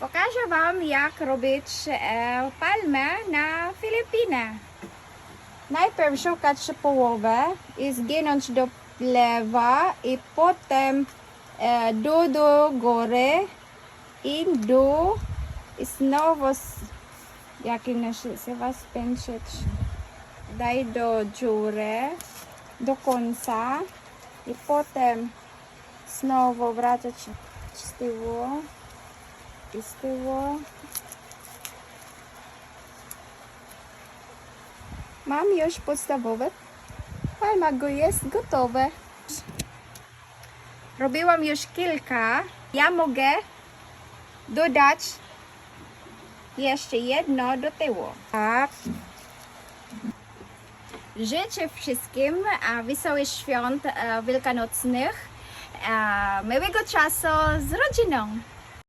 Pokażę Wam, jak robić e, palmę na Filipinach. Najpierw szukać połowę i zginąć do lewa i potem e, dół do góry i dół. I znowu jak nazywa spęczyć daj do dziury do końca. I potem znowu wracać z tyłu i z tyłu Mam już podstawowe. Palmago jest gotowe. Robiłam już kilka. Ja mogę dodać jeszcze jedno do tyłu. Tak. Życzę wszystkim e, wesołych świąt e, wielkanocnych, e, miłego czasu z rodziną.